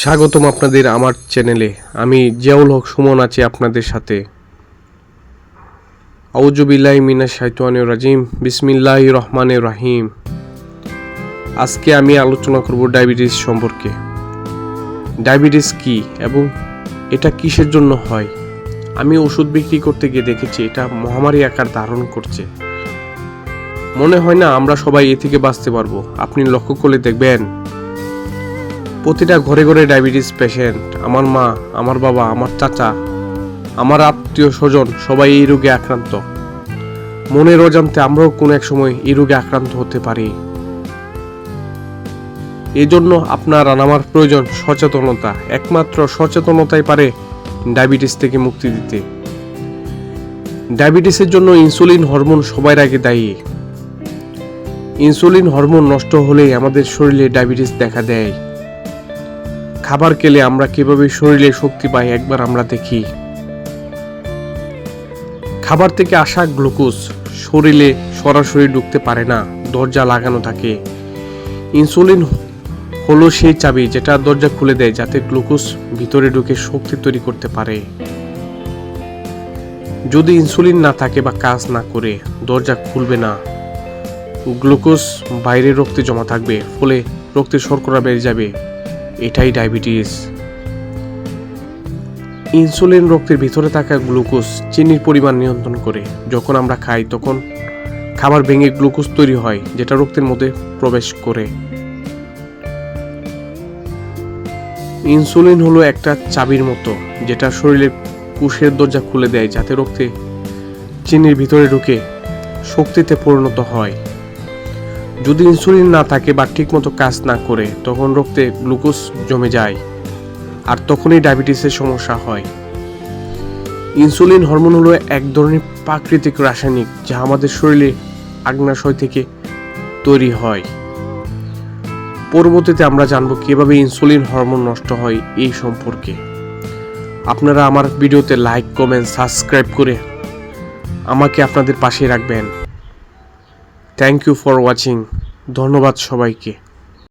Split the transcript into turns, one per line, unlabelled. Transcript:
স্বাগতম আপনাদের আমার চ্যানেলে। আমি জিয়াউল হক সুমন আছি আপনাদের সাথে। রাজিম। বিসমিল্লাহ রহমান রাহিম। আজকে আমি আলোচনা করব ডায়াবেটিস সম্পর্কে। ডায়াবেটিস কি এবং এটা কিসের জন্য হয়? আমি ওষুধ বিক্রি করতে গিয়ে দেখেছি, এটা মহামারী আকার ধারণ করছে। মনে হয় না আমরা সবাই এ থেকে বাঁচতে পারব। আপনি লক্ষ্য করলে দেখবেন প্রতিটা ঘরে ঘরে ডায়াবেটিস পেশেন্ট আমার মা, আমার বাবা, আমার চাচা, আমার আত্মীয় স্বজন, সবাই এই রোগে আক্রান্ত। মনের অজান্তে আমরাও কোনো এক সময় এই রোগে আক্রান্ত হতে পারি। এজন্য আপনার আর আমার প্রয়োজন সচেতনতা, একমাত্র সচেতনতাই পারে ডায়াবেটিস থেকে মুক্তি দিতে। ডায়াবেটিসের জন্য ইনসুলিন হরমোন সবার আগে দায়ী। ইনসুলিন হরমোন নষ্ট হলেই আমাদের শরীরে ডায়াবেটিস দেখা দেয়। খাবার খেলে আমরা কীভাবে শরীরে শক্তি পাই একবার আমরা দেখি। খাবার থেকে আসা গ্লুকোজ শরীরে সরাসরি ঢুকতে পারে না, দরজা লাগানো থাকে। ইনসুলিন হলো সেই চাবি যেটা দরজা খুলে দেয় যাতে গ্লুকোজ ভিতরে ঢুকে শক্তি তৈরি করতে পারে। যদি ইনসুলিন না থাকে বা কাজ না করে, দরজা খুলবে না। গ্লুকোজ বাইরে রক্তে জমা থাকবে, ফলে রক্তের শর্করা বেড়ে যাবে। এটাই ডায়াবেটিস। ইনসুলিন রক্তের ভিতরে থাকা গ্লুকোজ চিনির পরিমাণ নিয়ন্ত্রণ করে। যখন আমরা খাই, তখন খাবার ভেঙে গ্লুকোজ তৈরি হয়, যেটা রক্তের মধ্যে প্রবেশ করে। ইনসুলিন হলো একটা চাবির মতো, যেটা শরীরের কুশের দরজা খুলে দেয়, যাতে রক্তে চিনির ভিতরে ঢুকে শক্তিতে পরিণত হয়। যদি ইনসুলিন না থাকে বা ঠিকমতো কাজ না করে, তখন রক্তে গ্লুকোজ জমে যায় আর তখনই ডায়াবেটিসের সমস্যা হয়। ইনসুলিন হরমোন হলো এক ধরনের প্রাকৃতিক রাসায়নিক যা আমাদের শরীরে আগ্নাশয় থেকে তৈরি হয়। পরবর্তীতে আমরা জানব কীভাবে ইনসুলিন হরমোন নষ্ট হয় এই সম্পর্কে। আপনারা আমার ভিডিওতে লাইক কমেন্ট সাবস্ক্রাইব করে আমাকে আপনাদের পাশে রাখবেন। থ্যাংক ইউ ফর ওয়াচিং ধন্যবাদ সবাইকে।